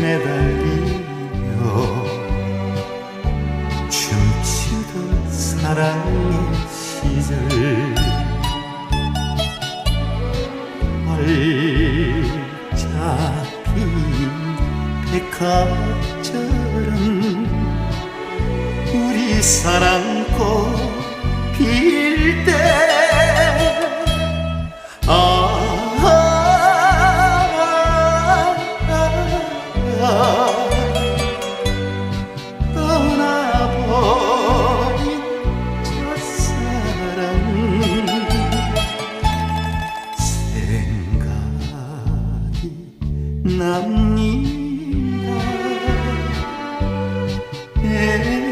매달리며 춤추던 사랑의 시절. 핀 백합처럼 우리 사랑꽃 납니다. 에